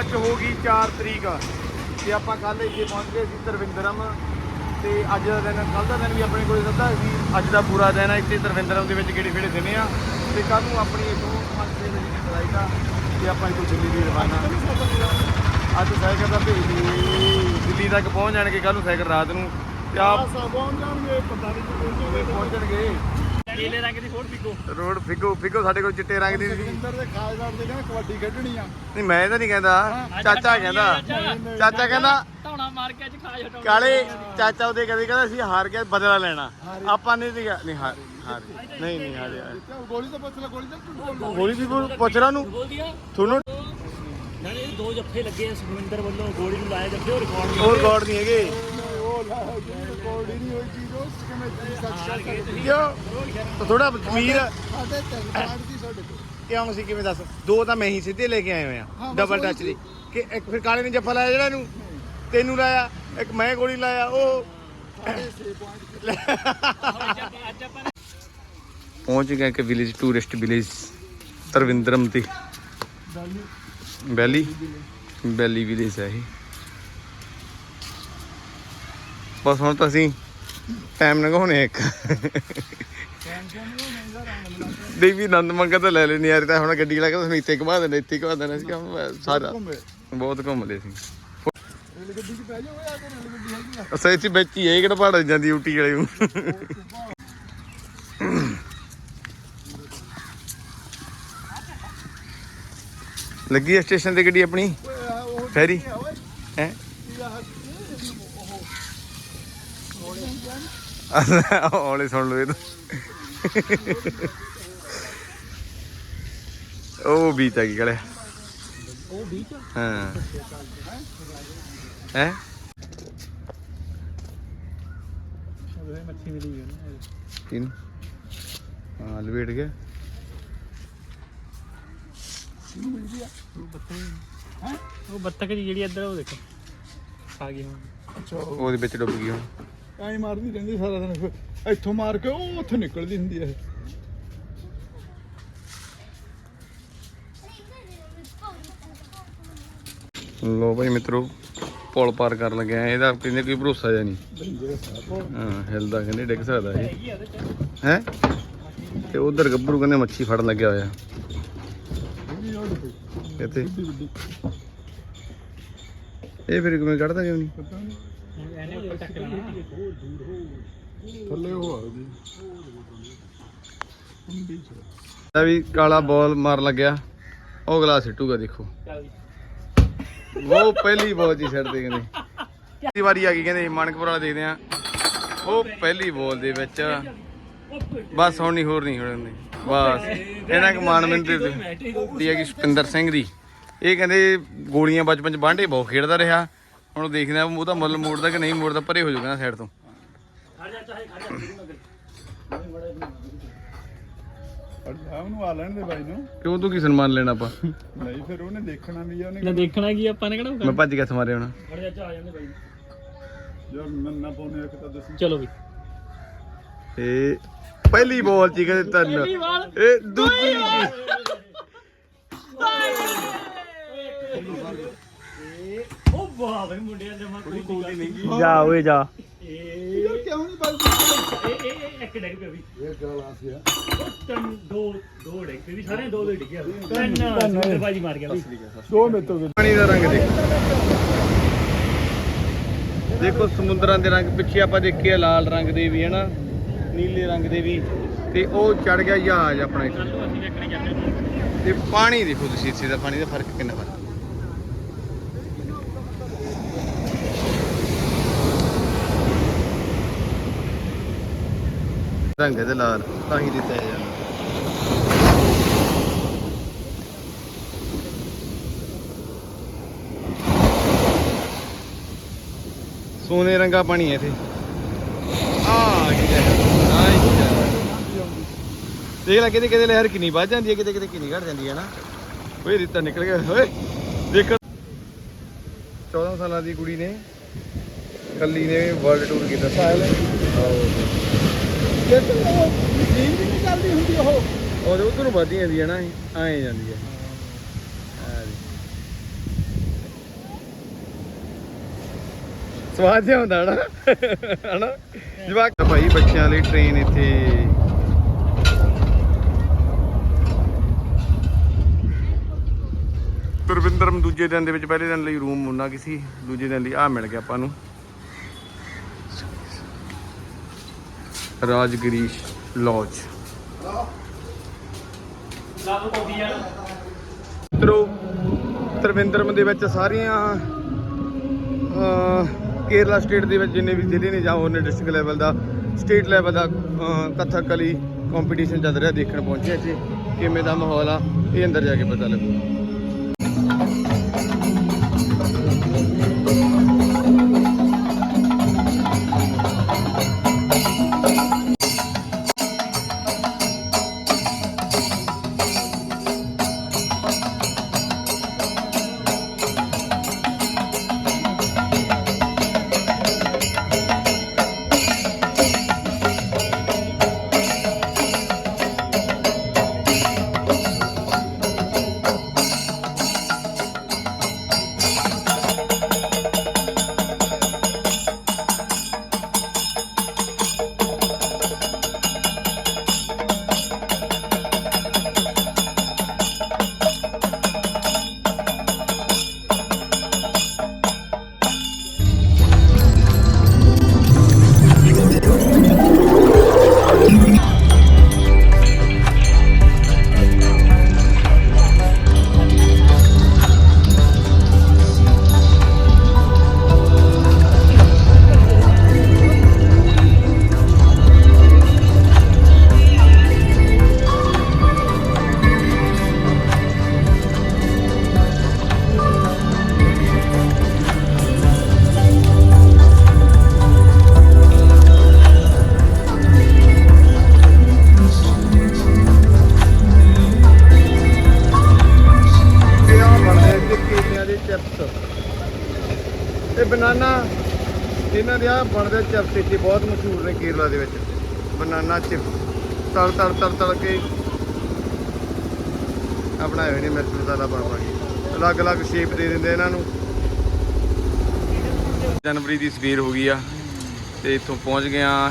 ਅੱਜ ਹੋ ਗਈ 4 ਤਰੀਕ। ਤੇ ਆਪਾਂ ਕੱਲ ਇੱਥੇ ਪਹੁੰਚ ਗਏ ਸੀ ਤਰਵਿੰਦਰਮ ਤੇ ਅੱਜ ਦਾ ਦਿਨ ਕੱਲ ਦਾ ਦਿਨ ਵੀ ਆਪਣੇ ਕੋਲੇ ਦਿੱਤਾ ਸੀ। ਅੱਜ ਦਾ ਪੂਰਾ ਦਿਨ ਆ ਇੱਥੇ ਤਰਵਿੰਦਰਮ ਦੇ ਵਿੱਚ ਗੇੜੇ ਫੇੜੇ ਦਿੰਦੇ ਆ ਤੇ ਕੱਲ ਨੂੰ ਆਪਣੀ ਇਥੋਂ 5 ਵਜੇ ਦੀ ਫਲਾਈਟ ਆ ਤੇ ਆਪਾਂ ਇੱਥੋਂ ਦਿੱਲੀ ਦੀ ਰਵਾਨਾ। ਅੱਜ ਸਾਈਕਲ ਦਾ ਭੇਜ ਦੀ ਦਿੱਲੀ ਤੱਕ ਪਹੁੰਚ ਜਾਣਗੇ ਕੱਲ ਨੂੰ ਸਾਈਕਲ ਰਾਤ ਨੂੰ। ਤੇ ਆਪ ਪਹੁੰਚ ਜਾਣਗੇ ਪਤਾ ਨਹੀਂ ਪਹੁੰਚਣਗੇ ਨੀਲੇ ਰੰਗ ਦੀ ਫੋਟ ਪਿੱਗੋ ਰੋਡ ਫਿੱਗੋ ਫਿੱਗੋ ਸਾਡੇ ਕੋਲ ਚਿੱਟੇ ਰੰਗ ਦੀ ਸੀ। ਸਿੰਦਰ ਦੇ ਖਾਸਦਾਰ ਦੇ ਕਹਿੰਦੇ ਕਬੱਡੀ ਖੇਡਣੀ ਆ। ਨਹੀਂ ਮੈਂ ਤਾਂ ਨਹੀਂ ਕਹਿੰਦਾ। ਚਾਚਾ ਕਹਿੰਦਾ। ਚਾਚਾ ਕਹਿੰਦਾ। ਧੌਣਾ ਮਾਰ ਕੇ ਅੱਜ ਖਾ ਹਟਾਉਣਾ ਕਾਲੇ ਚਾਚਾ ਉਹਦੇ ਕਦੇ ਕਹਿੰਦਾ ਸੀ ਹਾਰ ਗਿਆ ਬਦਲਾ ਲੈਣਾ। ਆਪਾਂ ਨਹੀਂ ਸੀਗਾ। ਨਹੀਂ ਹਾਰ ਹਾਰ। ਨਹੀਂ ਨਹੀਂ ਹਾਰਿਆ ਤੇ ਗੋਲੀ ਤਾਂ ਪੁੱਛ ਲੈ ਗੋਲੀ ਤਾਂ ਗੋਲ ਗੋਲੀ ਦੀ ਪੁੱਛ- ਰਾਂ ਨੂੰ ਤੁਹਾਨੂੰ ਨਾਲੇ ਦੋ ਜੱਫੇ ਲੱਗੇ ਆ ਸੁਖਵਿੰਦਰ ਵੱਲੋਂ। ਗੋਲੀ ਨੂੰ ਲਾਇਆ ਜੱਫੇ ਉਹ ਰਿਕਾਰਡ ਹੋਰ ਗੋਡ ਨਹੀਂ ਹੈਗੇ। ਨਹੀਂ ਹੋਈ ਚੀਜ਼ ਕਿਵੇਂ ਸੱਚ ਥੋੜਾ ਜ਼ਮੀਰ ਸਾਡੇ ਤਿੰਨ ਕਾਰਡ ਦੀ ਸਾਡੇ ਕੋਲ। ਕਿਉਂ ਸੀ ਕਿਵੇਂ ਦੱਸ ਦੋ ਤਾਂ ਮੈਂ ਹੀ ਸਿੱਧੇ ਲੈ ਕੇ ਆਏ ਹੋਏ ਆ ਹਾਂ, ਬਸ ਡਬਲ ਟੱਚ ਦੀ। ਕਿ ਇੱਕ ਫਿਰ ਕਾਲੇ ਨੇ ਜੱਫਾ ਲਾਇਆ ਜਿਹੜਾ ਨੂੰ ਤੈਨੂੰ ਲਾਇਆ ਇੱਕ ਮੈਂ ਗੋਲੀ ਲਾਇਆ ਉਹ ਸਾਡੇ 6 ਪੁਆਇੰਟ ਅੱਜ ਆਪਾਂ ਪਹੁੰਚ ਗਏ ਕਿ ਵਿਲੇਜ ਟੂਰਿਸਟ ਵਿਲੇਜ ਤਰਵਿੰਦਰਮ ਤੇ। ਬੈਲੀ। ਬੈਲੀ? ਵਿਲੇਜ ਹੈ ਇਹ। ਬਸ ਹੁਣ ਤਾਂ ਅਸੀਂ ਟਾਈਮ ਲੰਘਾਉਣੇ ਇੱਕ। ਦੇਵੀ ਆਨੰਦ ਮੰਗਾ ਤਾਂ ਲੈ ਲੈਣੀ ਯਾਰ ਤਾਂ ਹੁਣ ਗੱਡੀ ਲਾ ਕੇ ਤੁਹਾਨੂੰ ਇੱਥੇ ਘੁਮਾ ਦੇਣਾ ਇੱਥੇ ਘੁਮਾ ਦੇਣਾ ਸੀ ਕੰਮ ਸਾਰਾ। ਬਹੁਤ ਘੁੰਮ ਲਏ। ਸੀ ਅਸਾਂ। ਇੱਥੇ ਵਿੱਚ ਹੀ ਇਹ ਕਿਹੜਾ ਪਹਾੜ ਜਾਂਦੀ ਊਟੀ ਵਾਲੇ ਨੂੰ। ਲੱਗੀ ਸਟੇਸ਼ਨ ਤੇ ਗੱਡੀ ਆਪਣੀ? ਫੈਰੀ? ਹੈ? ਔਲੇ ਸੁਣ ਲਓ ਇਹ ਤਾਂ ਉਹ ਬੀਤ ਆ ਗਈ ਕਲੇ। ਉਹ ਬੀਚ ਹਾਂ। ਹੈ? ਉਹਦੇ ਮੱਛੀ ਮਿਲੀ ਗਈ ਨਾ। ਕਿਨ ਹਾਂ ਲਵੇਟ ਗਿਆ। ਉਹ ਬੱਤਕ ਹੈ? ਉਹ ਬੱਤਕ ਜਿਹੜੀ ਇੱਧਰ ਉਹ ਦੇਖੋ। ਆ ਗਈ ਹੁਣ। ਅੱਛਾ ਉਹਦੇ ਵਿੱਚ ਡੁੱਬ ਗਈ ਹੁਣ। ਐਂ ਮਾਰਦੀ ਰਹਿੰਦੀ ਸਾਰਾ ਦਿਨ ਫਿਰ ਇੱਥੋਂ ਮਾਰ ਕੇ ਉਹ ਉੱਥੇ ਨਿਕਲਦੀ ਹੁੰਦੀ ਹੈ। ਲੋ ਭਾਈ ਮਿੱਤਰੋ ਪੁਲ ਪਾਰ ਕਰਨ ਲੱਗੇ ਆ ਇਹਦਾ ਕਹਿੰਦੇ ਕੋਈ ਭਰੋਸਾ ਜਾਂ ਨਹੀਂ। ਹਾਂ ਹਿਲਦਾ ਕਹਿੰਦੇ ਡਿੱਗ ਸਕਦਾ ਇਹ। ਹੈ? ਤੇ ਉਧਰ ਗੱਭਰੂ ਕਹਿੰਦੇ ਮੱਛੀ ਫੜਨ ਲੱਗਿਆ ਹੋਇਆ। ਇੱਥੇ। ਇਹ ਫਿਰ ਕਿਵੇਂ ਕੱਢਦਾ ਕਿਉਂ ਨਹੀਂ? ਉੱਪਰ ਟੱਕ ਲੈਣਾ। ਥੱਲੇ ਆ ਤਾਂ ਵੀ ਕਾਲਾ ਬਾਲ ਮਾਰ ਲੱਗਿਆ। ਉਹ ਗਲਾਸ ਸਿੱਟੂਗਾ ਦੇਖੋ। ਉਹ ਪਹਿਲੀ ਬਾਲ ਜੀ ਛੱਡਦੇ ਕਹਿੰਦੇ। ਪਹਿਲੀ ਵਾਰੀ ਆ ਗਈ ਕਹਿੰਦੇ ਮਾਨਕਪੁਰ ਵਾਲਾ ਦੇਖਦੇ ਆ ਉਹ ਪਹਿਲੀ ਬਾਲ ਦੇ ਵਿੱਚ। ਬਸ ਹੁਣ ਨਹੀਂ ਹੋਰ ਨਹੀਂ ਹੋਣੀ ਬਸ। ਇਹਨਾਂ ਕਮਾਨ ਮਿੰਦੇ ਤੇ ਹੈ ਕਿ ਸੁਪਿੰਦਰ ਸਿੰਘ ਦੀ। ਇਹ ਕਹਿੰਦੇ ਗੋਲੀਆਂ ਬਚਪਨ ਚ ਬਾਂਡੇ ਬਹੁਤ ਖੇਡਦਾ ਰਿਹਾ। ਹੁਣ ਦੇਖਦੇ ਆ ਉਹਦਾ ਮੁੱਲ ਮੋੜਦਾ ਕਿ ਨਹੀਂ ਮੋੜਦਾ ਪਰੇ ਹੋ ਜਾਊਗਾ ਸਾਈਡ ਤੋਂ। ਖੜ ਜਾ ਚਾਹੇ ਖੜ ਜਾ ਅੱਛਾ ਉਹਨੂੰ ਆ ਲੈਣ ਦੇ ਬਾਈ ਨੂੰ। ਕਿਉਂ ਤੂੰ ਕੀ ਸਨਮਾਨ ਲੈਣਾ ਆਪਾਂ? ਨਹੀਂ ਫਿਰ ਉਹਨੇ ਦੇਖਣਾ ਵੀ ਆ ਉਹਨੇ ਨਾ ਦੇਖਣਾ ਕੀ ਆਪਾਂ ਨੇ ਕਿਹੜਾ ਮੈਂ ਭੱਜ ਗਿਆ ਸਮਾਰੇ ਹੁਣ। ਖੜ ਜਾ ਚਾ ਆ ਜਾਂਦੇ ਬਾਈ। ਯਾਰ ਮੈਂ ਨਾ ਪਾਉਣੇ ਇੱਕ ਤਾਂ ਦੱਸੀ। ਚਲੋ ਵੀ। ਇਹ ਪਹਿਲੀ ਬਾਲ ਚ ਹੀ ਕਹਿੰਦੇ ਤਿੰਨ। ਬਾਲ ਇਹ ਦੂਜੀ। ਵਾਹ ਬਈ ਮੁੰਡਿਆਂ ਜਮਾ ਕੋਈ ਕੋਈ ਨਹੀਂ ਜਾ ਓਏ ਜਾ। ਇਹ ਯਾਰ ਕਿਉਂ ਨਹੀਂ ਬਾਈ ਇਹ ਇਹ ਇੱਕ ਡਿੱਗ ਪਿਆ ਵੀ। ਇਹ ਗੱਲ ਆ ਸੀ ਉਹ ਤਿੰਨ ਦੋ ਦੋ ਡਿੱਗ ਪਏ ਵੀ ਸਾਰੇ ਦੋ ਦੋ ਡਿੱਗਿਆ ਤਿੰਨ। ਸੁੰਦਰ ਬਾਜੀ ਮਾਰ ਗਿਆ ਵੀ। ਦੋ ਮੇਤੋਂ ਵੀ ਪਾਣੀ ਦਾ ਰੰਗ ਦੇਖੋ। ਦੇਖੋ ਸਮੁੰਦਰਾਂ ਦੇ ਰੰਗ ਪਿੱਛੇ ਆਪਾਂ ਦੇਖਿਆ ਲਾਲ ਰੰਗ ਦੇ ਵੀ ਹਨਾ? ਨੀਲੇ ਰੰਗ ਦੇ ਵੀ। ਤੇ ਉਹ ਚੜ ਗਿਆ ਜਹਾਜ਼ ਆਪਣਾ ਤੇ ਪਾਣੀ ਦੇਖੋ ਤੁਸੀਂ ਇੱਥੇ ਦਾ ਪਾਣੀ ਦਾ ਫ਼ਰਕ ਕਿੰਨਾ ਫ਼ਰਕ ਰੰਗ ਇਹਦੇ ਲਾਲ ਤਾਂ ਹੀ ਦਿੱਤਾ ਜਾਂਦਾ ਸੋਨੇ ਰੰਗਾ ਪਾਣੀ ਹੈ ਇੱਥੇ। ਆ ਕੀ ਹੈ? ਆ ਕੀ ਹੈ? ਦੇਖ ਲੈ, ਕਿਤੇ ਕਿਤੇ ਲਹਿਰ ਕਿੰਨੀ ਵੱਧ ਜਾਂਦੀ ਹੈ ਕਿਤੇ ਕਿਤੇ ਕਿੰਨੀ ਘਟ ਜਾਂਦੀ ਹੈ ਨਾ। ਓਏ, ਰਿੱਤਾ ਨਿਕਲ ਗਿਆ। ਓਏ, ਦੇਖ। 14 ਸਾਲਾਂ ਦੀ ਕੁੜੀ ਨੇ ਕੱਲੀ ਨੇ ਵਰਲਡ ਟੂਰ ਕੀਤਾ। ਸਾਹਿਲ ਆਹੋ। ਉਹਦੇ ਉਧਰ ਨੂੰ ਵੱਧਦੀ ਜਾਂਦੀ ਹੈ ਨਾ ਐਂ ਜਾਂਦੀ ਹੈ ਸਵਾਦ ਜਿਹਾ ਹੁੰਦਾ ਹਨਾ ਹਨਾ? ਜਵਾਕ ਭਾਈ ਬੱਚਿਆਂ ਲਈ ਟ੍ਰੇਨ ਇੱਥੇ। ਤਰਵਿੰਦਰਮ ਦੂਜੇ ਦਿਨ ਦੇ ਵਿੱਚ ਪਹਿਲੇ ਦਿਨ ਲਈ ਰੂਮ ਮੁੰਨਾ ਕਿਸੀ ਦੂਜੇ ਦਿਨ ਲਈ ਆ ਮਿਲ ਗਿਆ ਆਪਾਂ ਨੂੰ। ਰਾਜਗਰੀਸ਼ ਲੌਜ ਮਿੱਤਰੋ ਤਰਵਿੰਦਰਮ ਦੇ ਵਿੱਚ ਸਾਰੀਆਂ ਕੇਰਲਾ ਸਟੇਟ ਦੇ ਵਿੱਚ ਜਿੰਨੇ ਵੀ ਜ਼ਿਲ੍ਹੇ ਨੇ ਜਾਂ ਹੋਰ ਨੇ ਡਿਸਟ੍ਰਿਕਟ ਲੈਵਲ ਦਾ ਸਟੇਟ ਲੈਵਲ ਦਾ ਕਥਕਲੀ ਕਥਕ ਕੰਪੀਟੀਸ਼ਨ ਚੱਲ ਰਿਹਾ ਦੇਖਣ ਪਹੁੰਚੇ ਇੱਥੇ, ਕਿਵੇਂ ਦਾ ਮਾਹੌਲ ਆ, ਇਹ ਅੰਦਰ ਜਾ ਕੇ ਪਤਾ ਲੱਗੂ। ਇਹਨਾਂ ਬਣਦੇ ਚਿਪਸ ਇੱਥੇ ਬਹੁਤ ਮਸ਼ਹੂਰ ਨੇ ਕੇਰਲਾ ਦੇ ਵਿੱਚ। ਬਨਾਨਾ ਚਿਪਸ ਤਲ ਤਲ ਤਲ ਤਲ ਕੇ ਆ ਬਣਾਏ ਹੋਏ ਨੇ ਮਿਰਚ ਮਸਾਲਾ ਪਾ ਕੇ ਅਲੱਗ-ਅਲੱਗ ਸ਼ੇਪ ਦੇ ਦਿੰਦੇ ਇਹਨਾਂ ਨੂੰ। ਜਨਵਰੀ ਦੀ ਸਵੇਰ ਹੋ ਗਈ ਆ ਤੇ ਇੱਥੋਂ ਪਹੁੰਚ ਗਏ ਆ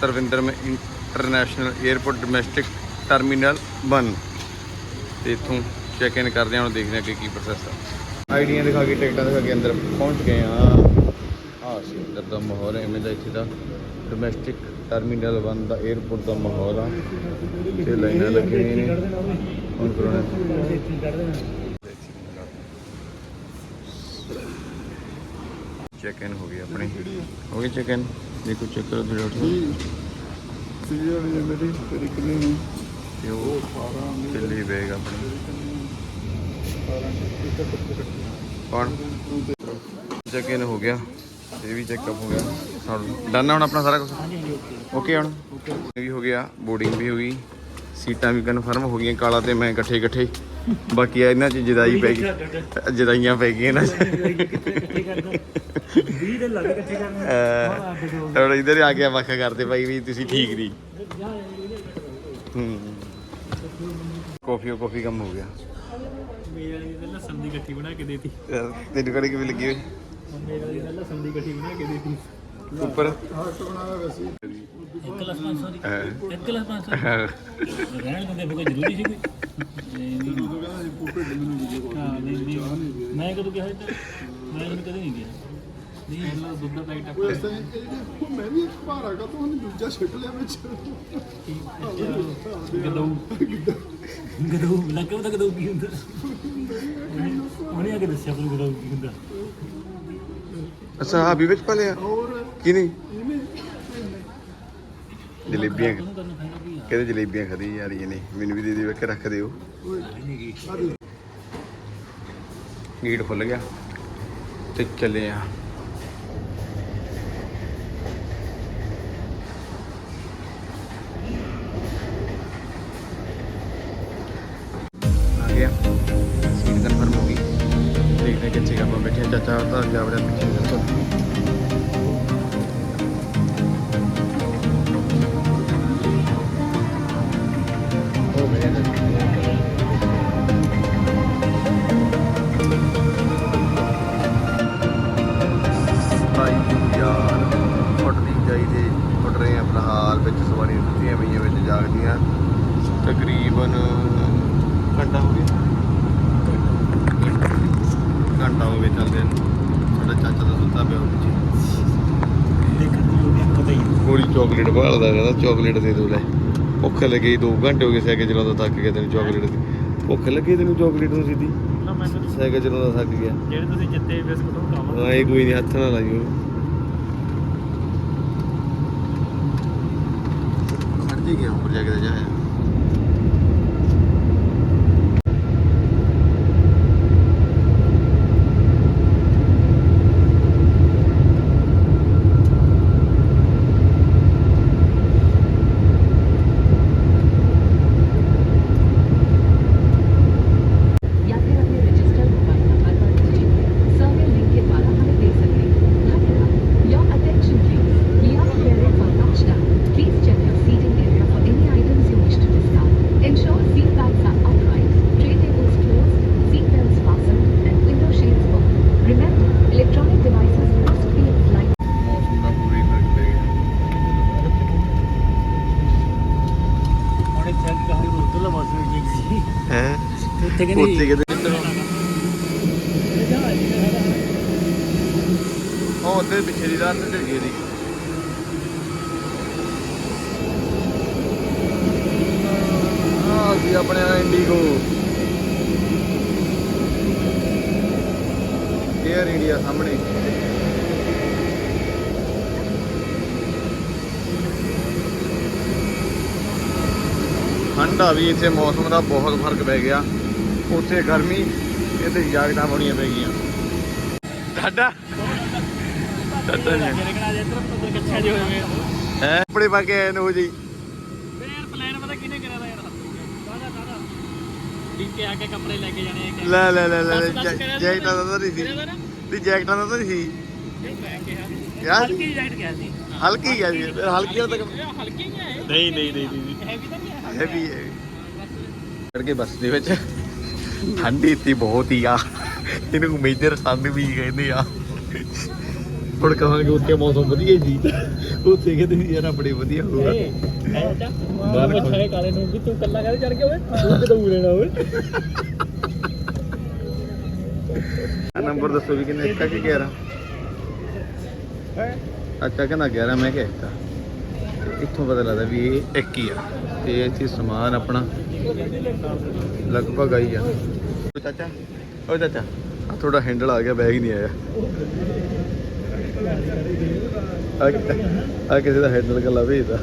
Thiruvananthapuram international airport domestic terminal 1 ਤੇ ਇੱਥੋਂ ਚੈੱਕ ਇਨ ਕਰਦੇ ਹਾਂ ਹੁਣ ਦੇਖਦੇ ਹਾਂ ਕਿ ਕੀ ਪ੍ਰੋਸੈਸ ਆ। ਆਈਡੀਆਂ ਦਿਖਾ ਕੇ, ਟਿਕਟਾਂ ਦਿਖਾ ਕੇ ਅੰਦਰ ਪਹੁੰਚ ਗਏ ਆ। ਆ ਸੀ ਅੰਦਰ ਦਾ ਮਾਹੌਲ ਹੈ ਦਾ ਇੱਥੇ ਦਾ। ਡੋਮੈਸਟਿਕ ਟਰਮੀਨਲ 1 ਦਾ 에ਅਰਪੋਰਟ ਦਾ ਮਾਹੌਲ ਆ। ਤੇ ਲਾਈਨਾਂ ਲੱਗੀਆਂ ਨੇ। ਹੁਣ ਕਰਾਉਣਾ? ਚੈੱਕ ਇਨ ਹੋ ਗਿਆ ਆਪਣੇ। ਹੋ ਗਿਆ ਚੈੱਕ ਇਨ ਦੇਖੋ ਚੈੱਕ ਕਰੋ ਥੋੜਾ ਸੀਰੀਅਲ ਨੇ ਮੇਰੀ ਤੇਰੀ ਕਿੰਨੀ ਨੇ ਤੇ ਉਹ ਦਿੱਲੀ ਬੈਗ ਆਪਣੀ। ਕੌਣ? ਚੈੱਕ ਇਨ ਹੋ ਗਿਆ। ਇਹ ਵੀ ਚੈੱਕਅਪ ਹੋ ਗਿਆ। ਡਨ ਹੁਣ ਆਪਣਾ ਸਾਰਾ ਕੁਝ ਓਕੇ ਹੁਣ? ਇਹ ਵੀ ਹੋ ਗਿਆ ਬੋਰਡਿੰਗ ਵੀ ਹੋ ਗਈ। ਸੀਟਾਂ ਵੀ ਕਨਫਰਮ ਹੋ ਗਈਆਂ ਕਾਲਾ ਤੇ ਮੈਂ ਇਕੱਠੇ ਇਕੱਠੇ। ਬਾਕੀ ਆ ਇਹਨਾਂ 'ਚ ਜਦਾਈ ਪੈ ਗਈ। ਜਦਾਈਆਂ ਪੈ ਗਈਆਂ ਇਹਨਾਂ 'ਚ। ਇਕੱਠੇ 20 ਦੇ ਲੱਗ ਇਕੱਠੇ ਕਰਨਾ ਹੁਣ ਇਧਰ ਆ ਗਿਆ ਵੱਖ ਕਰਦੇ ਭਾਈ ਵੀ ਤੁਸੀਂ ਠੀਕ ਨਹੀਂ ਹੂੰ। ਕਾਫੀ ਕਾਫੀ ਕੰਮ ਹੋ ਗਿਆ। ਮੇਰੇ ਵਾਲੀ ਤਾਂ ਲਸਣ ਦੀ ਗੱਠੀ ਬਣਾ ਕੇ ਦੇਤੀ। ਤੈਨੂੰ ਕਿਹੜੀ ਕਿਵੇਂ ਲੱਗੀ ਹੋਈ ਮੇਰੇ ਵਾਲੀ ਤਾਂ ਲਸਣ ਦੀ ਗੱਠੀ ਬਣਾ ਕੇ ਦੇਤੀ। ਉੱਪਰ? ਹਾਰਟ ਬਣਾਇਆ ਵੈਸੇ ਇੱਕ ਲਸ 500 ਦੀ ਅਹ, ਇੱਕ ਲਸ 500 ਰਹਿਣ ਦਿੰਦੇ ਫਿਰ ਕੋਈ ਜ਼ਰੂਰੀ ਸੀ ਕੋਈ? ਨਹੀਂ, ਨਹੀਂ। ਉਦੋਂ ਕਹਿੰਦਾ ਸੀ ਪੂਪੇ ਮੈਨੂੰ ਵੀਡੀਓ ਕਾਲ ਹਾਂ ਨਹੀਂ ਨਹੀਂ। ਮੈਂ ਕਦੋਂ ਕਿਹਾ ਸੀ ਮੈਂ ਇਹਨੂੰ ਕਦੇ ਨਹੀਂ ਗਿਆ ਨਹੀਂ ਇਹਨਾਂ ਦੁੱਧ ਦਾ ਪੈਕਟ ਉਹ ਇਸ ਤਰ੍ਹਾਂ ਇਹ ਕਿ ਮੈਂ ਵੀ ਇੱਕ ਭਾਰ ਆਗਾ ਤਾਂ ਉਹਨੇ ਦੂਜਾ ਛਿੱਟ ਲਿਆ ਵਿੱਚ। ਗਦੂ। ਗਦੂ। ਲੱਗਾ ਉਹਦਾ ਗਦੂ ਕੀ ਹੁੰਦਾ? ਉਹਨੇ ਆ ਕੇ ਦੱਸਿਆ ਪਰ ਗਦੂ ਕੀ ਹੁੰਦਾ। ਅੱਛਾ ਆ ਵੀ ਵਿੱਚ ਪਾ ਲਿਆ? ਹੋਰ? ਕੀ ਨਹੀਂ? ਇਹਨੇ ਜਲੇਬੀਆਂ ਕੀ ਆ? ਕਹਿੰਦੇ ਜਲੇਬੀਆਂ ਖਾਦੀ ਜਾ ਰਹੀਆਂ ਨੇ। ਮੈਨੂੰ ਵੀ ਦੇ ਦੇ ਕੇ ਰੱਖ ਦਿਓ। ਆ ਗੇਟ ਖੁੱਲ ਗਿਆ ਤੇ ਚੱਲੇ ਆ। ਆ ਗਿਆ। ਸੀਟ ਕਨਫਰਮ ਹੋ ਗਈ। ਦੇਖਦੇ ਕਿੱਥੇ ਆਪਾਂ ਬੈਠੇ ਹਾਂ। ਚਾਚਾ ਤਾਂ ਜਾ ਵੜਿਆ ਪਿੱਛੇ। ਦੇਖੋ ਭਾਲਦਾ ਕਹਿੰਦਾ ਚਾਕਲੇਟ ਦੇ ਦੋ ਲੈ। ਭੁੱਖ ਲੱਗੀ 2 ਘੰਟੇ ਹੋ ਗਏ ਸਾਈਕਲ ਚਲਾਉਂਦਾ ਥੱਕ ਗਿਆ ਤੈਨੂੰ ਚਾਕਲੇਟ ਦੀ। ਭੁੱਖ ਲੱਗੀ ਤੈਨੂੰ ਚਾਕਲੇਟ ਨੂੰ ਸਿੱਧੀ? ਨਾ ਮੈਂ ਤਾਂ ਸਾਈਕਲ ਚਲਾਉਂਦਾ ਥੱਕ ਗਿਆ। ਜਿਹੜੇ ਤੁਸੀਂ ਜਿੱਤੇ ਬਿਸਕੁਟ ਉਹ ਖਾਵਾਂ ਹਾਂ ਇਹ ਕੋਈ ਨਹੀਂ ਹੱਥ ਨਾਲ ਲਾਈ ਉਹ ਖੜ ਜੀ ਗਿਆ ਉੱਪਰ ਜਾ ਕੇ ਤਾਂ ਠੰਡਾ ਵੀ ਇੱਥੇ ਮੌਸਮ ਦਾ ਬਹੁਤ ਫ਼ਰਕ ਪੈ ਗਿਆ। ਉੱਥੇ ਗਰਮੀ ਇੱਥੇ ਜਾਗਦਾ ਹੋਣੀਆਂ ਪੈ ਗਈਆਂ। ਕੱਚਾ ਜਿਹਾ ਹੋਏ ਹੈ? ਕੱਪੜੇ ਪਾ ਕੇ ਆਏ ਨੇ ਉਹ ਜੀ। ਫਿਰ ਯਾਰ ਪਲਾਨ ਪਤਾ ਕਿਹਨੇ ਕਰਿਆ ਦਾ ਯਾਰ? ਦਾਦਾ ਦਾਦਾ। ਡੀਕੇ ਆ ਕੇ ਕੱਪੜੇ ਲੈ ਕੇ ਜਾਣੇ ਆ ਲੈ ਲੈ ਲੈ ਜੈਕਟਾਂ ਦਾ ਤਾਂ ਨਹੀਂ ਸੀ? ਦੀ ਜੈਕਟਾਂ ਦਾ ਤਾਂ ਨਹੀਂ ਸੀ। ਨਹੀਂ, ਮੈਂ ਕਿਹਾ ਕਿਹਾ ਸੀ? ਹਲਕੀ ਜੈਕਟ ਕਿਹਾ ਸੀ। ਹਲਕੀ ਗਿਆ ਜੀ ਫਿਰ ਹਲਕੀ ਤਾਂ ਹੀ ਹੈ ਨਹੀਂ ਨਹੀਂ ਨਹੀਂ ਨਹੀਂ ਹੈਵੀ ਤਾਂ ਨਹੀਂ ਹੈ ਹੈਵੀ ਹੈ ਚੜ ਕੇ ਬੱਸ ਦੇ ਵਿੱਚ। ਠੰਡੀ ਇੱਥੇ ਬਹੁਤ ਹੀ ਆ। ਇਹਨੂੰ ਮੇਜਰ ਸੰਦ ਵੀ ਕਹਿੰਦੇ ਆ। ਹੁਣ ਕਹਾਂਗੇ ਉੱਥੇ ਮੌਸਮ ਵਧੀਆ ਜੀ। ਉੱਥੇ ਕਹਿੰਦੇ ਸੀ ਯਾਰ ਬੜੇ ਵਧੀਆ ਹੋਊਗਾ। ਬਾਹਰ ਪੁੱਛਾਂਗੇ ਕਾਲੇ ਨੂੰ ਵੀ ਤੂੰ ਕੱਲਾ ਕਾਹਦੇ ਚੜ ਗਿਆ ਓਏ ਤੂੰ ਕਿਦੋਂ ਉੜੇਣਾ ਓਏ ਆ ਨੰਬਰ ਦੱਸੋ ਵੀ ਕਿੰਨੇ ਇੱਕਾ ਕਿ 11 ਅੱਛਾ ਕਹਿੰਦਾ 11 ਮੈਂ ਕਿਹਾ ਇੱਕਾ। ਇੱਥੋਂ ਪਤਾ ਲੱਗਦਾ ਵੀ ਇਹ ਇੱਕ ਹੀ ਆ। ਤੇ ਇੱਥੇ ਸਮਾਨ ਆਪਣਾ ਲਗਭਗ ਆਈ ਓ ਚਾਚਾ ਓ ਚਾਚਾ। ਆ ਥੋੜਾ ਹੈਂਡਲ ਆ ਗਿਆ ਬੈਗ ਨਹੀਂ ਆਇਆ। ਆ ਆ ਕਿਸੇ ਦਾ ਹੈਂਡਲ ਕੱਲਾ ਭੇਜਦਾ।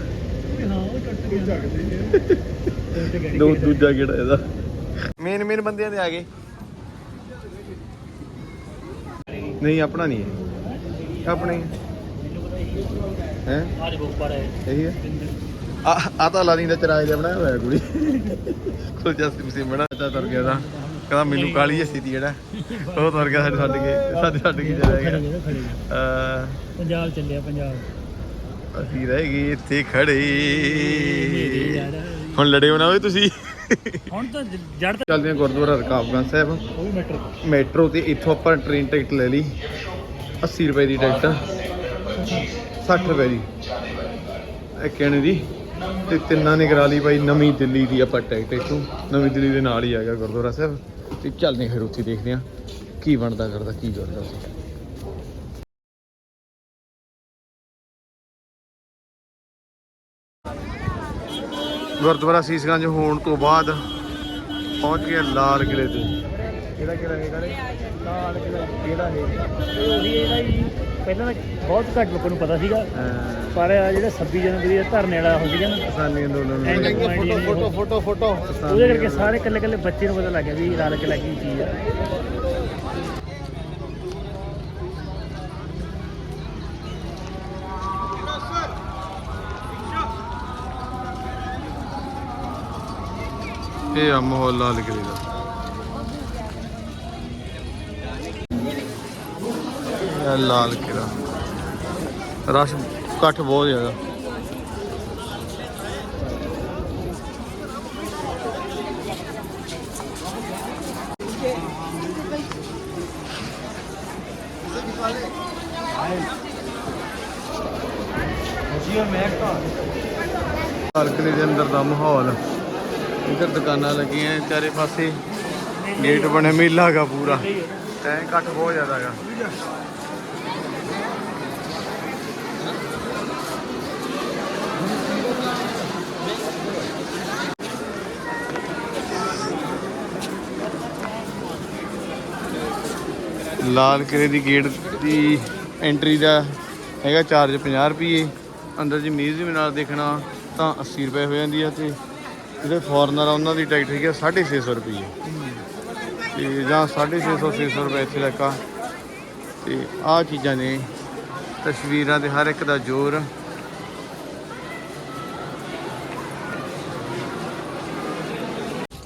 ਦੂ ਦੂਜਾ ਕਿਹੜਾ ਇਹਦਾ? ਮੇਨ ਮੇਨ ਬੰਦਿਆਂ ਦੇ ਆ ਗਏ। ਨਹੀਂ ਆਪਣਾ ਨਹੀਂ ਹੈ। ਆਪਣੇ ਹੈ ਹੈ। ਇਹੀ ਹੈ? ਆ ਆ ਤਾਂ ਲਾਲੀ ਦਾ ਚਰਾਏ ਦਾ ਬਣਾਇਆ ਹੋਇਆ ਕੁੜੀ। ਕੁਲਚਾ ਸਿਮ ਸਿਮ ਬਣਾ। ਤਾ ਤਰ ਗਿਆ ਦਾ ਕਹਿੰਦਾ ਮੈਨੂੰ ਕਾਲੀ ਜੱਸੀ ਦੀ ਜਿਹੜਾ। ਉਹ ਤਰ ਗਿਆ ਸਾਡੇ ਛੱਡ ਕੇ। ਸਾਡੇ ਛੱਡ ਕੇ ਚਲਾ ਗਿਆ। ਪੰਜਾਬ ਚੱਲਿਆ ਪੰਜਾਬ। ਅਸੀਂ ਰਹਿ ਗਏ ਇੱਥੇ ਖੜੇ। ਹੁਣ ਲੜੇ ਨਾ ਓਏ ਤੁਸੀਂ। ਹੁਣ ਤਾਂ ਜੜ ਤਾਂ ਚੱਲਦੇ ਹਾਂ ਗੁਰਦੁਆਰਾ ਰਕਾਬਗੰਜ ਸਾਹਿਬ। ਮੈਟਰ। ਮੈਟਰੋ ਤੇ ਇੱਥੋਂ ਆਪਾਂ ਟ੍ਰੇਨ ਟਿਕਟ ਲੈ ਲਈ। 80 ਰੁਪਏ ਦੀ ਟਿਕਟ। 60 ਰੁਪਏ ਦੀ। ਇੱਕ ਜਣੇ ਦੀ? ਤੇ ਤਿੰਨਾਂ ਨੇ ਕਰਾ ਲਈ ਬਾਈ ਨਵੀਂ ਦਿੱਲੀ ਦੀ ਆਪਾਂ ਟਿਕਟ ਇੱਥੋਂ। ਨਵੀਂ ਦਿੱਲੀ ਦੇ ਨਾਲ ਹੀ ਹੈਗਾ ਗੁਰਦੁਆਰਾ ਸਾਹਿਬ। ਤੇ ਚੱਲਦੇ ਹਾਂ ਫਿਰ ਉੱਥੇ ਦੇਖਦੇ ਹਾਂ ਕੀ ਬਣਦਾ, ਕਰਦਾ, ਕੀ ਕਰਦਾ ਉੱਥੇ। ਗੁਰਦੁਆਰਾ ਸੀਸਗੰਜ ਹੋਣ ਤੋਂ ਬਾਅਦ ਪਹੁੰਚ ਗਏ ਲਾਲ ਕਿਲੇ ਤੇ। ਕਿਹੜਾ ਕਿਲਾ ਹੈਗਾ ਲਾਲ ਕਿਲਾ ਕਿਹੜਾ ਹੈ ਉਹੀ ਇਹਦਾ ਹੀ। ਪਹਿਲਾਂ ਤਾਂ ਬਹੁਤ ਘੱਟ ਲੋਕਾਂ ਨੂੰ ਪਤਾ ਸੀਗਾ ਪਰ ਆਹ ਜਿਹੜਾ 26 ਜਨਵਰੀ ਦਾ ਧਰਨੇ ਵਾਲਾ ਹੋ ਸੀਗਾ ਨਾ। ਕਿਸਾਨੀ ਅੰਦੋਲਨ ਨੂੰ। ਫੋਟੋ- ਫੋਟੋ- ਫੋਟੋ ਫੋਟੋ ਉਹਦੇ ਕਰਕੇ ਸਾਰੇ ਇਕੱਲੇ ਇਕੱਲੇ ਬੱਚੇ ਨੂੰ ਪਤਾ ਲੱਗ ਗਿਆ ਵੀ ਕਿਲਾ ਕੀ ਚੀਜ਼ ਆ। ਇਹ ਆ ਮਾਹੌਲ ਲਾਲ ਕਿਲੇ ਦਾ। ਇਹ ਲਾਲ ਕਿਲਾ ਰਸ਼ ਘੱਟ ਬਹੁਤ ਜ਼ਿਆਦਾ। ਜੀਓ ਮਹਿਕਾ ਦੇ ਅੰਦਰ ਦਾ ਮਾਹੌਲ। ਇੱਧਰ ਦੁਕਾਨਾਂ ਲੱਗੀਆਂ ਚਾਰੇ ਪਾਸੇ ਗੇਟ ਬਣੇ, ਮੇਲਾ ਹੈਗਾ ਪੂਰਾ। ਐ ਘੱਟ ਬਹੁਤ ਜ਼ਿਆਦਾ ਹੈਗਾ। ਲਾਲ ਕਿਲੇ ਦੀ ਗੇਟ ਦੀ ਐਂਟਰੀ ਦਾ ਹੈਗਾ ਚਾਰਜ 50 ਰੁਪਏ ਅੰਦਰ ਜੀ ਮਿਊਜ਼ੀਅਮ ਨਾਲ ਦੇਖਣਾ ਤਾਂ 80 ਰੁਪਏ ਹੋ ਜਾਂਦੀ ਆ ਤੇ ਜਿਹੜੇ ਫੋਰਨਰ ਆ, ਉਹਨਾਂ ਦੀ ਟਿਕਟ ਹੈਗੀ ਆ 650 ਰੁਪਏ ਤੇ ਜਾਂ 650 600 ਰੁਪਏ ਇੱਥੇ ਤੱਕ ਆ। ਤੇ ਆਹ ਚੀਜ਼ਾਂ ਨੇ, ਤਸਵੀਰਾਂ ਦੇ ਹਰ ਇੱਕ ਦਾ ਜ਼ੋਰ।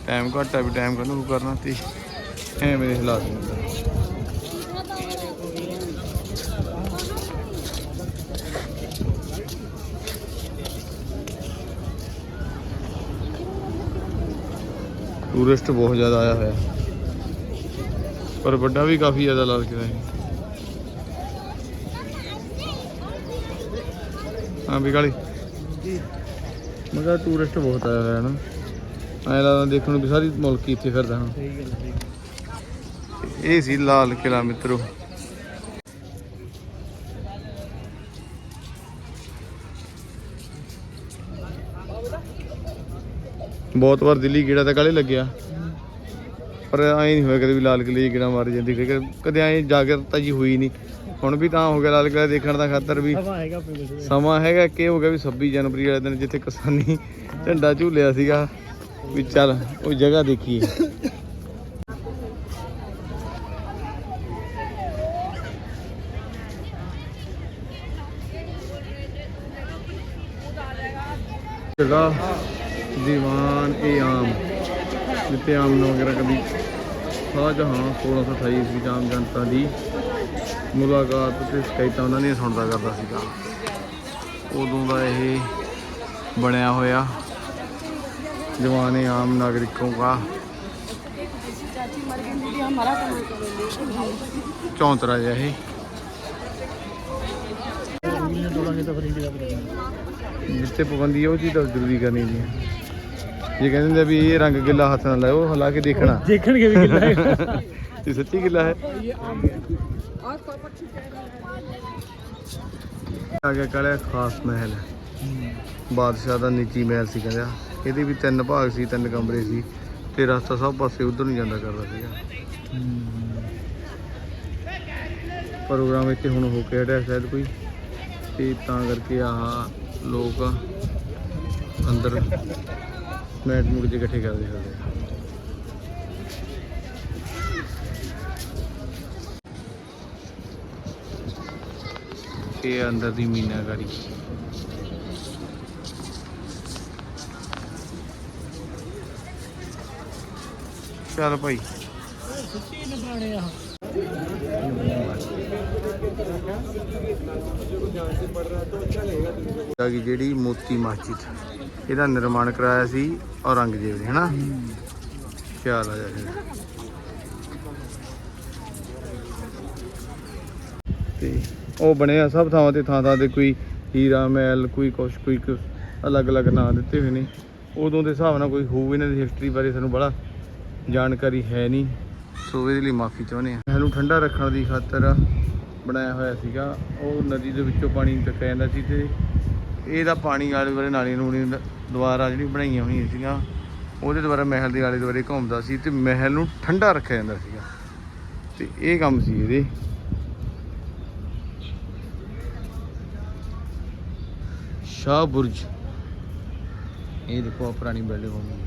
ਟਾਈਮ ਘੱਟ ਆ ਵੀ ਟਾਈਮ ਕੱਢ ਨੂੰ ਕਰਨਾ ਤੇ ਐ ਮੇਰੇ ਹਾਲਾਤ ਨੇ ਟੂਰਿਸਟ ਬਹੁਤ ਜ਼ਿਆਦਾ ਆਇਆ ਹੋਇਆ। ਪਰ ਵੱਡਾ ਵੀ ਕਾਫੀ ਜ਼ਿਆਦਾ ਲਾਲ ਕਿਲਾ ਹੈ। ਹਾਂ ਵੀ ਕਾਲੀ ਮੈਂ ਕਿਹਾ ਟੂਰਿਸਟ ਬਹੁਤ ਆਇਆ ਹੋਇਆ ਨਾ। ਐਂ ਲੱਗਦਾ ਦੇਖਣ ਨੂੰ ਵੀ ਸਾਰੀ ਮੁਲਕ ਹੀ ਇੱਥੇ ਫਿਰਦਾ। ਹਾਂ ਇਹ ਸੀ ਲਾਲ ਕਿਲਾ ਮਿੱਤਰੋ। ਬਹੁਤ ਵਾਰ ਦਿੱਲੀ ਗੇੜਾ ਤਾਂ ਕਾਲੇ ਲੱਗਿਆ। ਪਰ ਐਂ ਨਹੀਂ ਹੋਇਆ ਕਦੇ ਵੀ ਲਾਲ ਕਿਲੇ ਗੇੜਾ ਮਾਰ ਜਾਂਦੀ ਕਿ ਕਦੇ ਐਂ ਜਾਗਰਤਾ ਜੀ ਹੋਈ ਨਹੀਂ। ਹੁਣ ਵੀ ਤਾਂ ਹੋ ਗਿਆ ਲਾਲ ਕਿਲਾ ਦੇਖਣ ਦਾ ਖਾਤਰ ਵੀ। ਹਵਾ ਹੈਗਾ ਆਪਣੇ ਕੋਲ। ਸਮਾਂ ਹੈਗਾ ਕਿ ਹੋ ਗਿਆ ਵੀ 26 ਜਨਵਰੀ ਵਾਲੇ ਦਿਨ ਜਿੱਥੇ ਕਿਸਾਨੀ ਝੰਡਾ ਝੂਲਿਆ ਸੀਗਾ ਵੀ ਚੱਲ ਉਹ ਜਗ੍ਹਾ ਦੇਖੀਏ। ਜਗ੍ਹਾ ਦੀਵਾਨ ਏ ਆਮ ਜਿੱਥੇ ਆਮ ਵਗੈਰਾ ਕਦੀ ਸ਼ਾਹਜਹਾਂ 1628 ਈਸਵੀ 'ਚ ਆਮ ਜਨਤਾ ਦੀ ਮੁਲਾਕਾਤ ਤੇ ਸ਼ਿਕਾਇਤਾਂ ਉਹਨਾਂ ਦੀਆਂ ਸੁਣਦਾ ਕਰਦਾ ਸੀਗਾ। ਉਦੋਂ ਦਾ ਇਹ ਬਣਿਆ ਹੋਇਆ ਜਵਾਨੇ ਆਮ ਨਾਗਰਿਕੋਂ ਦਾ ਚੌਂਤਰਾ ਜਿਹਾ ਇਹ। ਗੋਲੀਆਂ ਪਾਬੰਦੀ ਹੈ ਉਹ ਚੀਜ਼ ਤਾਂ ਜ਼ਰੂਰੀ ਕਰਨੀ ਜੀ। ਜੇ ਕਹਿੰਦੇ ਹੁੰਦੇ ਆ ਵੀ ਇਹ ਰੰਗ ਗਿੱਲਾ ਹੱਥ ਨਾਲ ਲਾਓ ਹਿਲਾ ਕੇ ਦੇਖਣਾ। ਦੇਖਣਗੇ ਵੀ ਕਿੰਨਾ ਹੈਗਾ ਇਹ ਸੱਚੀ ਗਿੱਲਾ ਹੈ। ਆ ਗਿਆ ਕਾਲਿਆ ਖਾਸ ਮਹਿਲ। ਬਾਦਸ਼ਾਹ ਦਾ ਨਿੱਜੀ ਮਹਿਲ ਸੀ ਕਹਿੰਦਾ ਇਹਦੇ ਵੀ ਤਿੰਨ ਭਾਗ ਸੀ ਤਿੰਨ ਕਮਰੇ ਸੀ। ਤੇ ਰਸਤਾ ਸਭ ਪਾਸੇ ਉਧਰ ਨੂੰ ਜਾਂਦਾ ਕਰਦਾ ਸੀਗਾ। ਪ੍ਰੋਗਰਾਮ ਇੱਥੇ ਹੁਣ ਹੋ ਕੇ ਹਟਿਆ ਸ਼ਾਇਦ ਕੋਈ। ਤੇ ਤਾਂ ਕਰਕੇ ਆਹ ਲੋਕ ਅੰਦਰ ਮੈਟ ਮੂਟ ਜਿਹੇ ਇਕੱਠੇ ਕਰਦੇ ਫਿਰਦੇ ਇਹ ਅੰਦਰ ਦੀ ਮੀਨਾਕਾਰੀ ਚੱਲ ਭਾਈ। ਸੱਚੀ ਨੇ ਆ ਜਿਹੜੀ ਮੋਤੀ ਮਸਜਿਦ। ਇਹਦਾ ਨਿਰਮਾਣ ਕਰਾਇਆ ਸੀ ਔਰੰਗਜ਼ੇਬ ਨੇ ਹਨਾ? ਖਿਆਲ ਆ ਜਾ ਫਿਰ। ਤੇ ਉਹ ਬਣਿਆ ਸਭ ਥਾਵਾਂ ਤੇ ਥਾਂ ਥਾਂ ਤੇ ਕੋਈ ਹੀਰਾ ਮਹਿਲ ਕੋਈ ਕੁਛ ਕੋਈ ਕੁਛ ਅਲੱਗ-ਅਲੱਗ ਨਾਂ ਦਿੱਤੇ ਹੋਏ ਨੇ। ਉਦੋਂ ਦੇ ਹਿਸਾਬ ਨਾਲ ਕੋਈ ਹੋਊ ਇਹਨਾਂ ਦੀ ਹਿਸਟਰੀ ਬਾਰੇ ਸਾਨੂੰ ਬੜਾ ਜਾਣਕਾਰੀ ਹੈ ਨਹੀਂ। ਸੋ ਇਹਦੇ ਲਈ ਮਾਫੀ ਚਾਹੁੰਦੇ ਆ। ਇਹਨੂੰ ਠੰਡਾ ਰੱਖਣ ਦੀ ਖਾਤਰ ਬਣਾਇਆ ਹੋਇਆ ਸੀਗਾ। ਉਹ ਨਦੀ ਦੇ ਵਿੱਚੋਂ ਪਾਣੀ ਚੱਕਿਆ ਜਾਂਦਾ ਸੀ ਤੇ ਇਹਦਾ ਪਾਣੀ ਆਲੇ ਦੁਆਲੇ ਨਾਲੀ ਨੂਲੀ ਦ- ਦੁਆਰਾ ਜਿਹੜੀ ਬਣਾਈਆਂ ਹੋਈਆਂ ਸੀਗੀਆਂ, ਉਹਦੇ ਦੁਆਰਾ ਮਹਿਲ ਦੇ ਆਲੇ ਦੁਆਲੇ ਘੁੰਮਦਾ ਸੀ ਤੇ ਮਹਿਲ ਨੂੰ ਠੰਡਾ ਰੱਖਿਆ ਜਾਂਦਾ ਸੀਗਾ। ਤੇ ਇਹ ਕੰਮ ਸੀ ਇਹਦੇ। ਸ਼ਾਹ ਬੁਰਜ ਇਹ ਦੇਖੋ ਪੁਰਾਣੀ ਬਿਲਡਿੰਗ ਹੋ ਗਈ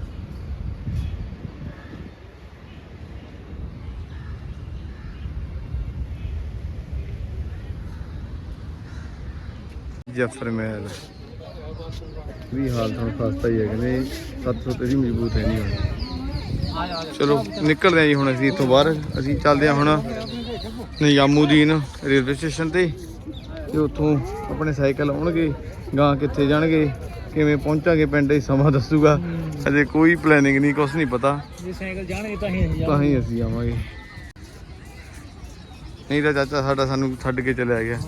ਜਫਰ ਮਹਿਲ। ਵੀ ਹਾਲ ਤੁਹਾਨੂੰ ਖਸਤਾ ਹੀ ਹੈ ਕਹਿੰਦੇ 700 ਤੇ ਵੀ ਮਜ਼ਬੂਤ ਹੈ ਨਹੀਂ ਹੁਣ। ਚਲੋ ਨਿਕਲਦੇ ਹਾਂ ਜੀ ਹੁਣ ਅਸੀਂ ਇੱਥੋਂ ਬਾਹਰ। ਅਸੀਂ ਚੱਲਦੇ ਹਾਂ ਹੁਣ ਨਿਜ਼ਾਮੂਦੀਨ ਰੇਲਵੇ ਸਟੇਸ਼ਨ ਤੇ ਤੇ ਉੱਥੋਂ ਆਪਣੇ ਸਾਈਕਲ ਆਉਣਗੇ ਗਾਂ ਕਿੱਥੇ ਜਾਣਗੇ ਕਿਵੇਂ ਪਹੁੰਚਾਂਗੇ ਪਿੰਡ ਇਹ ਸਮਾਂ ਦੱਸੂਗਾ। ਅਜੇ ਕੋਈ ਪਲੈਨਿੰਗ ਨਹੀਂ ਕੁਛ ਨਹੀਂ ਪਤਾ। ਜੇ ਸਾਈਕਲ ਜਾਣਗੇ ਤਾਂ ਹੀ ਅਸੀਂ ਤਾਂ ਹੀ ਅਸੀਂ ਆਵਾਂਗੇ। ਨਹੀਂ ਤਾਂ ਚਾਚਾ ਸਾਡਾ ਸਾਨੂੰ ਛੱਡ ਕੇ ਚਲਿਆ ਗਿਆ।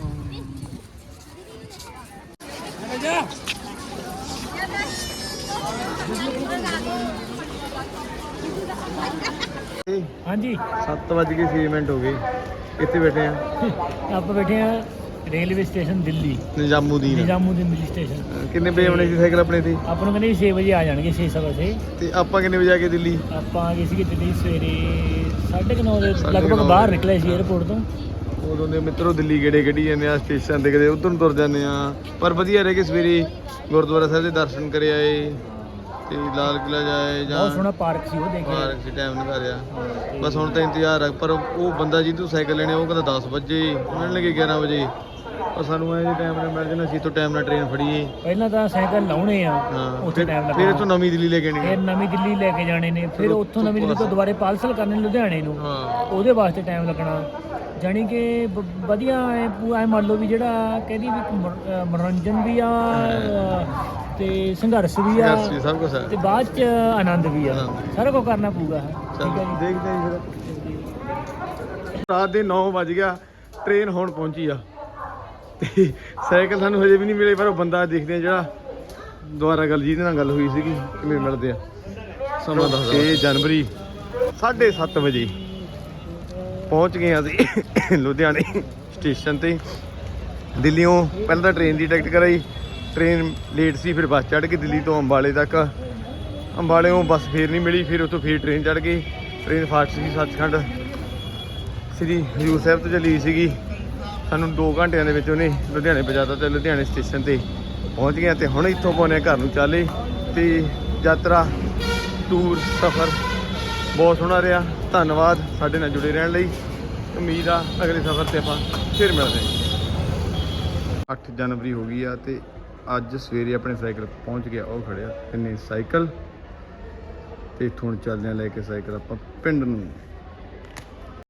ਹਾਂਜੀ। 7:06 ਮਿੰਟ ਹੋ ਗਏ। ਇੱਥੇ ਬੈਠੇ ਆ? ਆਪਾਂ ਬੈਠੇ ਆ railway station Delhi. Nizamuddin. Nizamuddin Delhi station. ਕਿੰਨੇ ਵਜੇ ਆਉਣੇ ਸੀ ਸਾਈਕਲ ਆਪਣੇ ਤੇ? ਆਪਾਂ ਨੂੰ ਕਹਿੰਦੇ 6 ਵਜੇ ਆ ਜਾਣਗੇ 6 ਸਵਾ ਤੇ ਆਪਾਂ ਕਿੰਨੇ ਵਜੇ ਆ ਕੇ ਦਿੱਲੀ? ਆਪਾਂ ਆ ਗਏ ਸੀਗੇ ਦਿੱਲੀ ਸਵੇਰੇ 9:30 ਦੇ ਲਗਭਗ ਬਾਹਰ ਨਿਕਲੇ ਸੀ 에어ਪੋਰਟ ਤੋਂ। ਉਦੋਂ ਦੇ ਮਿੱਤਰੋ ਦਿੱਲੀ ਗੇੜੇ ਕੱਢੀ ਜਾਂਦੇ ਆ ਸਟੇਸ਼ਨ ਤੇ ਕਦੇ ਉਧਰ ਨੂੰ ਤੁਰ ਜਾਂਦੇ ਆ। ਪਰ ਵਧੀਆ ਰਹਿ ਕੇ ਸਵੇਰੇ ਗੁਰਦੁਆਰਾ ਸਾਹਿਬ ਦੇ ਦਰਸ਼ਨ ਕਰਿਆ ਏ ਤੇ ਲਾਲ ਕਿਲਾ ਜਾਏ ਜਾਂ ਬਹੁਤ ਸੋਹਣਾ ਪਾਰਕ ਸੀ ਉਹ ਦੇਖਿਆ ਪਾਰਕ ਸੀ ਟਾਈਮ ਨਿਕਾਲਿਆ ਬਸ ਹੁਣ ਤਾਂ ਇੰਤਜ਼ਾਰ ਆ ਪਰ ਉਹ ਬੰਦਾ ਜਿਹਨੂੰ ਸਾਈਕਲ ਲੈਣੇ ਉਹ ਕਹਿੰਦਾ 10 ਵਜੇ। ਮਿਲਣ ਲੱਗੇ 11 ਵਜੇ। ਪਰ ਸਾਨੂੰ ਐ ਜੇ ਟਾਈਮ ਨਾਲ ਮਿਲ ਜਾਣਾ ਸੀ ਤੋਂ ਟਾਈਮ ਨਾਲ ਟ੍ਰੇਨ ਫੜੀਏ। ਪਹਿਲਾਂ ਤਾਂ ਸਾਈਕਲ ਲਾਉਣੇ ਆ ਹਾਂ ਉੱਥੇ ਟਾਈਮ ਫਿਰ ਲੱਗਣਾ ਇੱਥੋਂ ਨਵੀਂ ਦਿੱਲੀ ਲੈ ਕੇ ਫਿਰ ਆਣੀ ਨਵੀਂ ਦਿੱਲੀ ਲੈ ਕੇ ਜਾਣੇ ਨੇ। ਫਿਰ ਉੱਥੋਂ ਨਵੀਂ ਦਿੱਲੀ ਤੋਂ ਦੁਬਾਰੇ ਪਾਰਸਲ ਕਰਨੇ ਲੁਧਿਆਣੇ ਨੂੰ। ਹਾਂ। ਉਹਦੇ ਵਾਸਤੇ ਟਾਈਮ ਲੱਗਣਾ। ਜਾਣੀ ਕਿ ਵਧੀਆ ਐ ਪੂਰਾ ਮੰਨ ਲਓ ਵੀ ਜਿਹੜਾ ਕਹਿੰਦੀ ਵੀ ਮਨੋਰੰਜਨ ਵੀ ਆ ਤੇ ਸੰਘਰਸ਼ ਵੀ ਆ ਯਸ ਜੀ ਸਭ ਕੁਝ ਹੈ ਤੇ ਬਾਅਦ ਚ ਆਨੰਦ ਵੀ ਆ। ਆਨੰਦ। ਸਾਰਾ ਕੁਝ ਕਰਨਾ ਪਊਗਾ। ਠੀਕ ਹੈ ਜੀ। ਦੇਖਦੇ ਆਂ ਫਿਰ। ਰਾਤ ਦੇ 9 ਵਜ ਗਿਆ ਟ੍ਰੇਨ ਹੁਣ ਪਹੁੰਚੀ ਆ। ਤੇ ਸਾਈਕਲ ਸਾਨੂੰ ਹਜੇ ਵੀ ਨਹੀਂ ਮਿਲੇ ਪਰ ਉਹ ਬੰਦਾ ਦੇਖਦੇ ਆ ਜਿਹੜਾ ਦੁਬਾਰਾ ਗੱਲ ਜਿਹਦੇ ਨਾਲ ਗੱਲ ਹੋਈ ਸੀਗੀ ਕਿਵੇਂ ਮਿਲਦੇ ਆ। ਸਮਾਂ ਦੱਸਦਾ 6 ਜਨਵਰੀ 7:30 ਵਜੇ ਪਹੁੰਚ ਗਏ ਹਾਂ ਅਸੀਂ ਲੁਧਿਆਣੇ ਸਟੇਸ਼ਨ ਤੇ। ਦਿੱਲੀੋਂ ਪਹਿਲਾਂ ਤਾਂ ਟ੍ਰੇਨ ਦੀ ਟਿਕਟ ਕਰਾਈ ਟ੍ਰੇਨ ਲੇਟ ਸੀ, ਫਿਰ ਬੱਸ ਚੜ੍ਹ ਕੇ ਦਿੱਲੀ ਤੋਂ ਅੰਬਾਲੇ ਤੱਕ। ਅੰਬਾਲੇੋਂ ਬੱਸ ਫੇਰ ਨਹੀਂ ਮਿਲੀ, ਫਿਰ ਉੱਥੋਂ ਫੇਰ ਟ੍ਰੇਨ ਚੜ੍ਹ ਗਈ। ਟ੍ਰੇਨ ਫਾਸਟ ਸੀ ਸੱਚਖੰਡ। ਸ੍ਰੀ ਹਜੂਰ ਸਾਹਿਬ ਤੋਂ ਚਲੀ ਸੀਗੀ। ਸਾਨੂੰ 2 ਘੰਟਿਆਂ ਦੇ ਵਿੱਚ ਉਹਨੇ ਲੁਧਿਆਣੇ ਪਹੁੰਚਾਤਾ ਤੇ ਲੁਧਿਆਣੇ ਸਟੇਸ਼ਨ ਤੇ ਪਹੁੰਚ ਗਏ ਹਾਂ ਤੇ ਹੁਣ ਇੱਥੋਂ ਪਾਉਣੇ ਘਰ ਨੂੰ ਚਾਲੇ ਤੇ ਯਾਤਰਾ ਟੂਰ ਸਫ਼ਰ ਬਹੁਤ ਸੋਹਣਾ ਰਿਹਾ। ਧੰਨਵਾਦ ਸਾਡੇ ਨਾਲ ਜੁੜੇ ਰਹਿਣ ਲਈ। ਉਮੀਦ ਆ ਅਗਲੇ ਸਫ਼ਰ ਤੇ ਆਪਾਂ ਫਿਰ ਮਿਲਦੇ ਹਾਂ। 8 ਜਨਵਰੀ ਹੋ ਗਈ ਆ ਤੇ ਅੱਜ ਸਵੇਰੇ ਆਪਣੇ ਸਾਈਕਲ ਪਹੁੰਚ ਗਿਆ, ਉਹ ਖੜਿਆ ਕਿੰਨੇ ਸਾਈਕਲ? ਤੇ ਇੱਥੋਂ ਹੁਣ ਚੱਲਦੇ ਆ ਲੈ ਕੇ ਸਾਈਕਲ ਆਪਾਂ ਪਿੰਡ ਨੂੰ।